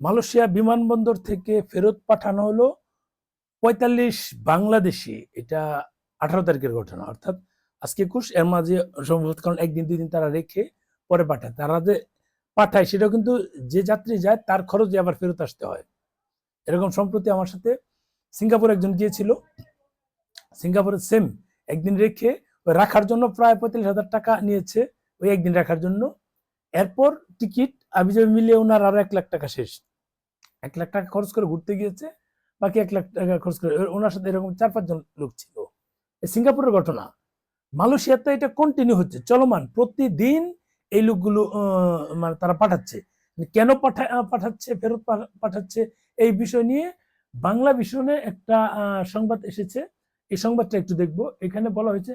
Malaysia বিমানবন্দর থেকে ফেরত পাঠানো হলো পঁয়তাল্লিশ বাংলাদেশি। এটা আঠারো তারিখের ঘটনা, অর্থাৎ আজকে একুশ। এর মাঝে সম্ভবত কারণ একদিন, দুই দিন তারা রেখে পরে পাঠায়। তারা যে পাঠায়, সেটাও কিন্তু যে যাত্রী যায়, তার খরচে আবার ফেরত আসতে হয়। এরকম সম্প্রতি আমার সাথে সিঙ্গাপুর একজন গিয়েছিল। সিঙ্গাপুরে সেম, একদিন রেখে ওই রাখার জন্য প্রায় পঁয়তাল্লিশ হাজার টাকা নিয়েছে, ওই একদিন রাখার জন্য। এরপর টিকিট আমি যে মিলিয়ে ওনার আরও এক লাখ টাকা শেষ। এক লাখ টাকা খরচ করে ঘুরতে গিয়েছে, বাকি এক লাখ টাকা খরচ করে ওনার সাথে এরকম চার পাঁচজন লোক ছিল। সিঙ্গাপুরের ঘটনা। মালয়েশিয়াতে এটা কন্টিনিউ হচ্ছে, চলমান। প্রতিদিন এই লোকগুলো মানে তারা পাঠাচ্ছে। কেন পাঠা পাঠাচ্ছে, ফেরত পাঠাচ্ছে, এই বিষয় নিয়ে বাংলা ভীষণে একটা সংবাদ এসেছে। এই সংবাদটা একটু দেখব। এখানে বলা হয়েছে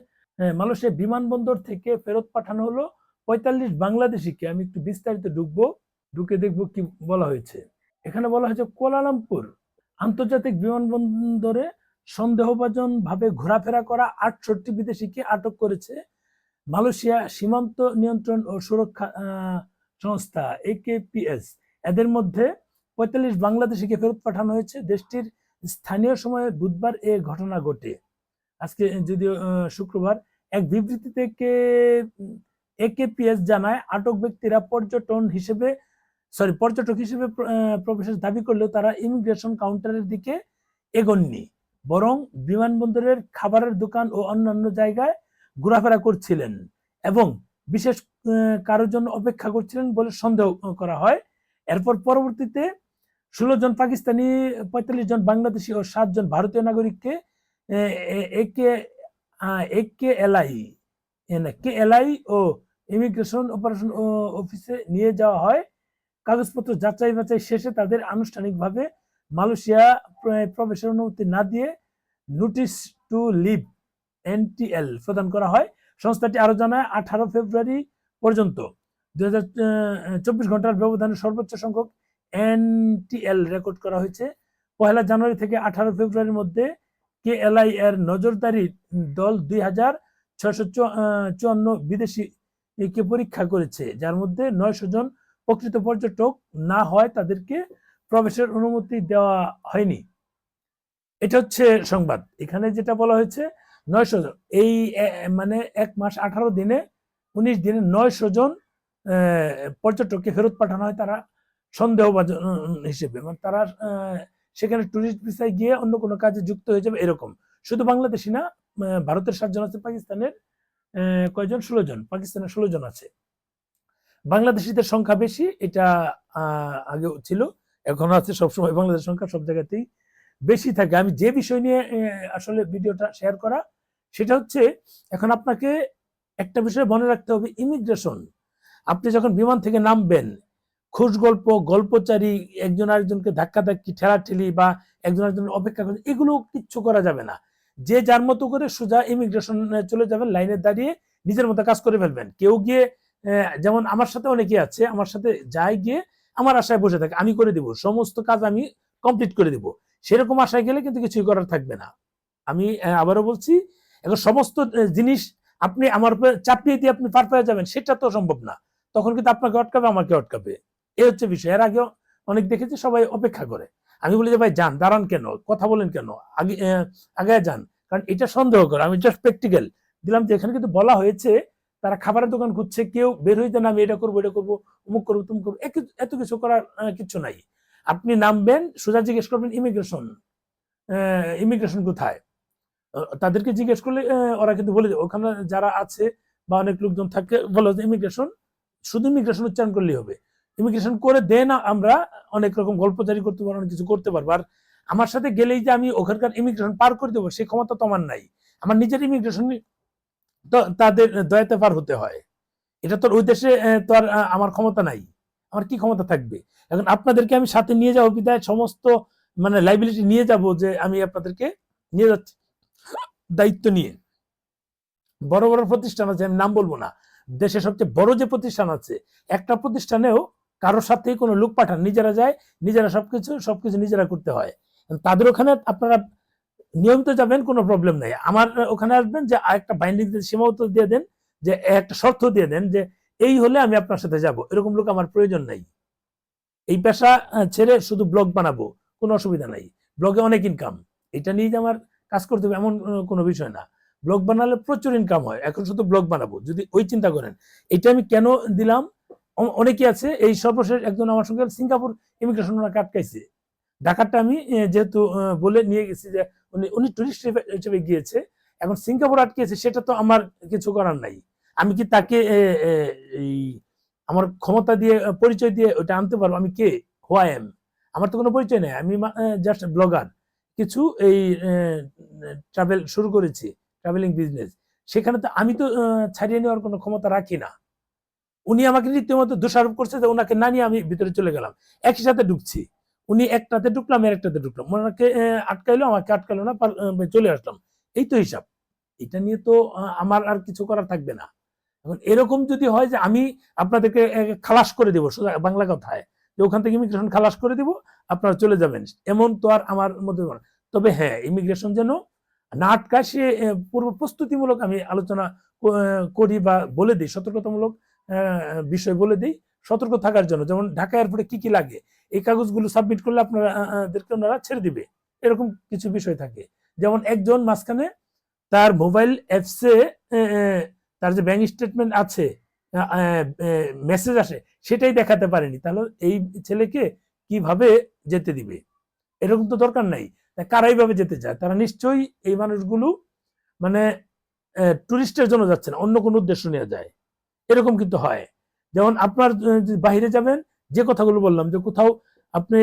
মালয়েশিয়া বিমানবন্দর থেকে ফেরত পাঠানো হলো পঁয়তাল্লিশ বাংলাদেশিকে। আমি একটু বিস্তারিত ঢুকবো, ঢুকে দেখব কি বলা হয়েছে। এখানে বলা হয়েছে কোলালামপুর আন্তর্জাতিক বিমানবন্দরে সন্দেহভাজন ভাবে ঘোরাফেরা করা আটষট্টি বিদেশিকে আটক করেছে মালয়েশিয়া সীমান্ত নিয়ন্ত্রণ ও সুরক্ষা সংস্থা একেপিএস এদের মধ্যে পঁয়তাল্লিশ বাংলাদেশিকে ফেরত পাঠানো হয়েছে। দেশটির স্থানীয় সময়ে বুধবার এ ঘটনা ঘটে। আজকে যদিও শুক্রবার এক বিবৃতি থেকে একেপিএস জানায়, আটক ব্যক্তিরা পর্যটন হিসেবে সরি পর্যটক হিসেবে প্রবেশের দাবি করলেও তারা ইমিগ্রেশন কাউন্টারের দিকে এগোননি, বরং বিমানবন্দরের খাবারের দোকান ও অন্যান্য জায়গায় ঘোরাফেরা করছিলেন এবং বিশেষ কারোর জন্য অপেক্ষা করছিলেন বলে সন্দেহ করা হয়। এরপর পরবর্তীতে ষোলো জন পাকিস্তানি, পঁয়তাল্লিশ জন বাংলাদেশি ও সাত জন ভারতীয় নাগরিককে একে এলআই কে এলআই ও ইমিগ্রেশন অপারেশন অফিসে নিয়ে যাওয়া হয়। কাগজপত্র যাচাই বাছাই শেষে তাদের আনুষ্ঠানিকভাবে মালয়েশিয়া প্রবেশের অনুমতি না দিয়ে নোটিশ টু লিভ, এনটিএল, প্রদান করা হয়। সংস্থাটি আরও জানায়, আঠারো ফেব্রুয়ারি পর্যন্ত দুই চব্বিশ ঘণ্টার ব্যবধানে সর্বোচ্চ সংখ্যক এনটিএল রেকর্ড করা হয়েছে। পহেলা জানুয়ারি থেকে আঠারো ফেব্রুয়ারির মধ্যে কে এলআই এর নজরদারি দল দুই হাজার ছয়শো চুয়ান্ন বিদেশিকে পরীক্ষা করেছে, যার মধ্যে নয়শো জন প্রকৃত পর্যটক না হয় তাদেরকে প্রবেশের অনুমতি দেওয়া হয়নি। এটা হচ্ছে সংবাদ। এখানে যেটা বলা হয়েছে, নয়শো জন, এই মানে এক মাস আঠারো দিনে উনিশ দিনে নয়শো জন পর্যটককে ফেরত পাঠানো হয় তারা সন্দেহভাজন হিসেবে। মানে তারা সেখানে টুরিস্ট ভিসায় গিয়ে অন্য কোনো কাজে যুক্ত হয়ে যাবে এরকম। শুধু বাংলাদেশি না ভারতের সাতজন আছে, পাকিস্তানের কয়জন? ষোলো জন, পাকিস্তানের ষোলো জন আছে। বাংলাদেশিদের সংখ্যা বেশি, এটা আগে ছিল, এখনও আছে সবসময় বাংলাদেশের সংখ্যা সব জায়গাতেই বেশি থাকে। আমি যে বিষয় নিয়ে আসলে ভিডিওটা শেয়ার করা, সেটা হচ্ছে, এখন আপনাকে একটা বিষয় মনে রাখতে হবে ইমিগ্রেশন আপনি যখন বিমান থেকে নামবেন খুশ গল্প, গল্পচারী, একজন আরেকজনকে ধাক্কাধাক্কি, ঠেলাঠেলি বা একজন আরেকজনের অপেক্ষা করে এগুলো কিচ্ছু করা যাবে না। যে যার মতো করে সোজা ইমিগ্রেশন চলে যাবেন, লাইনে দাঁড়িয়ে নিজের মতো কাজ করে ফেলবেন। কেউ গিয়ে যেমন আমার সাথে অনেকে আছে, আমার সাথে যাই গিয়ে আমার আশায় বসে থাকে, আমি করে দিব, সমস্ত কাজ আমি কমপ্লিট করে দিব। সেরকম আশায় গেলে কিন্তু কিছুই করার থাকবে না। আমি আবারও বলছি, এখন সমস্ত জিনিস আপনি আমার উপরে চাপিয়ে দিয়ে আপনি পার পেয়ে যাবেন, সেটা তো সম্ভব না। তখন কিন্তু আপনাকে আটকাবে, আমাকে আটকাবে। এ হচ্ছে বিষয়। এর আগেও অনেক দেখেছি, সবাই অপেক্ষা করে। আমি বলি যে, ভাই, যান, দাঁড়ান কেন? কথা বলেন কেন? আগে আগে যান। কারণ এটা সন্দেহ করে, আমি জাস্ট প্র্যাকটিক্যাল দিলাম যে, এখানে কিন্তু বলা হয়েছে তারা খাবারের দোকান খুঁজছে, কেউ বের হইতে না আমি এটা করব এটা করব, অমুক করব তুম করব এত কিছু করার কিছু নাই। আপনি নামবেন, সোজা জিজ্ঞেস করবেন ইমিগ্রেশন ইমিগ্রেশন কোথায়? তাদেরকে জিজ্ঞেস করলে ওরা কিন্তু বলে ওখানে যারা আছে বা অনেক লোকজন থাকে, বলো যে ইমিগ্রেশন শুধু ইমিগ্রেশন উচ্চারণ করলেই হবে। ইমিগ্রেশন করে দেন আমরা অনেক রকম গল্প জারি করতে পারব, অনেক কিছু করতে পারব। আর আমার সাথে গেলেই যে আমি ওখানকার ইমিগ্রেশন পার করে দেবো সেই ক্ষমতা তো আমার নাই। আমার নিজের ইমিগ্রেশন তাদের দয়াতে পার হতে হয়। এটা তো ওই দেশে তো আর আমার ক্ষমতা নাই। আমার কি ক্ষমতা থাকবে? এখন আপনাদেরকে আমি সাথে নিয়ে যাব বিদায় সমস্ত মানে লাইবিলিটি নিয়ে যাব যে আমি আপনাদেরকে নিয়ে যাচ্ছি। দায়িত্ব নিয়ে। বড় বড় প্রতিষ্ঠান আছে, আমি নাম বলব না। দেশে সবচেয়ে বড় যে প্রতিষ্ঠান আছে, একটা প্রতিষ্ঠানেও কারোর সাথে কোনো লোক পাঠান। নিজেরা যায়, নিজেরা সবকিছু সবকিছু নিজেরা করতে হয়। তাদের ওখানে আপনারা নিয়মিত যাবেন, কোনো প্রবলেম নেই। আমার ওখানে আসবেন যে একটা বাইন্ডিং সীমাবদ্ধ দিয়ে দেন, যে একটা শর্ত দিয়ে দেন যে এই হলে আমি আপনার সাথে যাব। এরকম লোক আমার প্রয়োজন নাই। এই পেশা ছেড়ে শুধু ব্লগ বানাবো, কোনো অসুবিধা নাই। ব্লগে অনেক ইনকাম এটা নিয়ে যে আমার কাজ করতে হবে, এমন কোনো বিষয় না। ব্লগ বানালে প্রচুর ইনকাম হয়। এখন শুধু ব্লগ বানাবো, যদি ওই চিন্তা করেন। এটা আমি কেন দিলাম? অনেকে আছে, এই সর্বশেষ একজন আমার সঙ্গে, সিঙ্গাপুর ইমিগ্রেশন ওনাকে আটকাইছে। ঢাকাটা আমি যেহেতু বলে নিয়ে গেছি যে উনি উনি টুরিস্ট হিসেবে গিয়েছে। এখন সিঙ্গাপুর আটকেছে, সেটা তো আমার কিছু করার নাই। আমি কি তাকে আমার ক্ষমতা দিয়ে পরিচয় দিয়ে ওটা আনতে পারব? আমি কে? হোয়াই এম আমার তো কোনো পরিচয় নেই। আমি জাস্ট ব্লগার কিছু এই ট্রাভেল শুরু করেছি ট্রাভেলিং বিজনেস সেখানে তো আমি তো ছাড়িয়ে নেওয়ার কোনো ক্ষমতা রাখি না। উনি আমাকে রীতিমতো দোষারোপ করছে যে ওনাকে না নিয়ে আমি ভিতরে চলে গেলাম। একই সাথে ঢুকছি। উনি একটাতে ঢুকলাম আর একটাতে ঢুকলাম। ওনাকে আটকাইলো, আমাকে আটকাইলো না চলে আসলাম। এই তো হিসাব। এটা নিয়ে তো আমার আর কিছু করার থাকবে না। এখন এরকম যদি হয় যে আমি আপনাদেরকে খালাস করে দেবো বাংলা কথায়, যে ওখান থেকে ইমিগ্রেশন খালাস করে দিব, আপনারা চলে যাবেন। এমন তো আর আমার মধ্যে তবে হ্যাঁ ইমিগ্রেশন যেন না আটকায়, সে পূর্ব প্রস্তুতিমূলক আমি আলোচনা করি বা বলে দিই, সতর্কতামূলক বিষয় বলে দিই। সতর্ক থাকার জন্য, যেমন ঢাকা এয়ারপোর্টে কি কি লাগে? এই কাগজগুলো সাবমিট করলে আপনারা ওনারা ছেড়ে দিবে। এরকম কিছু বিষয় থাকে। যেমন একজন মাঝখানে তার মোবাইল অ্যাপসে তার যে ব্যাংক স্টেটমেন্ট আছে মেসেজ আসে, সেটাই দেখাতে পারেনি। তাহলে এই ছেলেকে কীভাবে যেতে দিবে? এরকম তো দরকার নাই। তা কারা এইভাবে যেতে চায়? তারা নিশ্চয়ই এই মানুষগুলো মানে টুরিস্টের জন্য যাচ্ছে না, অন্য কোনো উদ্দেশ্য নিয়ে যায়। এরকম কিন্তু হয়। যেমন আপনার বাইরে যাবেন যে কথাগুলো বললাম, যে কোথাও আপনি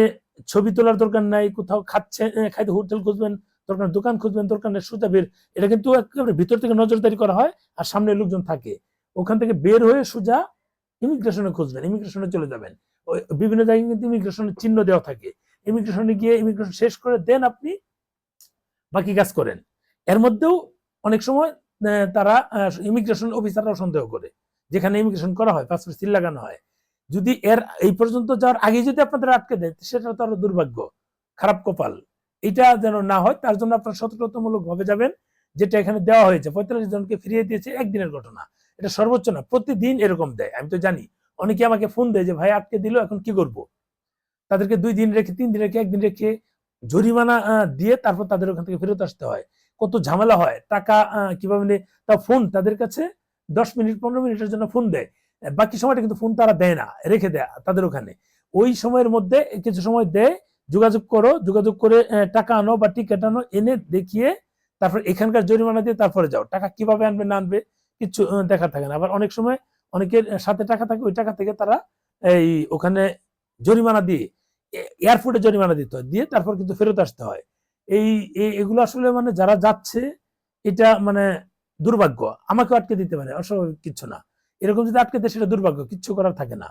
ছবি তোলার দরকার নাই, কোথাও খাচ্ছে খাইতে হোটেল খুঁজবেন দরকার দোকান খুঁজবেন দরকার নেই সোজা বের, এটা কিন্তু একেবারে ভিতর থেকে নজরদারি করা হয় আর সামনে লোকজন থাকে। ওখান থেকে বের হয়ে সোজা ইমিগ্রেশনে খুঁজবেন, ইমিগ্রেশনে চলে যাবেন। বিভিন্ন জায়গায় কিন্তু ইমিগ্রেশনের চিহ্ন দেওয়া থাকে। ইমিগ্রেশনে গিয়ে ইমিগ্রেশন শেষ করে দেন আপনি, বাকি কাজ করেন। এর মধ্যেও অনেক সময় তারা ইমিগ্রেশন অফিসাররাও সন্দেহ করে, যেখানে ইমিগ্রেশন করা হয়, পাসপোর্ট সিল লাগানো হয়। যদি এর, এই পর্যন্ত যাওয়ার আগে যদি আপনাদের আটকে দেয়, সেটা তো আরও দুর্ভাগ্য, খারাপ কপাল। এটা যেন না হয়, তার জন্য আপনার সতর্কতামূলক ভাবে যাবেন, যেটা এখানে দেওয়া হয়েছে। পঁয়তাল্লিশ জনকে ফিরিয়ে দিয়েছে, একদিনের ঘটনা। এটা সর্বোচ্চ না, প্রতিদিন এরকম দেয়। আমি তো জানি, অনেকে আমাকে ফোন দেয় যে, ভাই, আটকে দিল, এখন কি করব? তাদেরকে দুই দিন রেখে, তিন দিন রেখে, একদিন রেখে জরিমানা দিয়ে তারপর তাদের ওখান থেকে ফেরত আসতে হয়। কত ঝামেলা হয়। টাকা কীভাবে তা ফোন তাদের কাছে দশ মিনিট, পনেরো মিনিটের জন্য ফোন দেয়। বাকি সময়টা কিন্তু ফোন তারা দেয় না, রেখে দেয় তাদের ওখানে। ওই সময়ের মধ্যে কিছু সময় দেয়, যোগাযোগ করো, যোগাযোগ করে টাকা আনো বা টিকিট আনো, এনে দেখিয়ে তারপর এখানকার জরিমানা দিয়ে তারপরে যাও। টাকা কীভাবে আনবে, না আনবে, কিছু দেখার থাকে না। আবার অনেক সময় অনেকের সাথে টাকা থাকে, ওই টাকা থেকে তারা এই ওখানে জরিমানা দিয়ে এয়ারপোর্টে জরিমানা দিতে হয়। দিয়ে তারপর কিন্তু ফেরত আসতে হয়। এই- এগুলো আসলে মানে যারা যাচ্ছে, এটা মানে দুর্ভাগ্য। আমাকে আটকে দিতে পারে, অস্বাভাবিক কিছু না। এরকম যদি আটকে দেয় সেটা দুর্ভাগ্য কিচ্ছু করার থাকে না।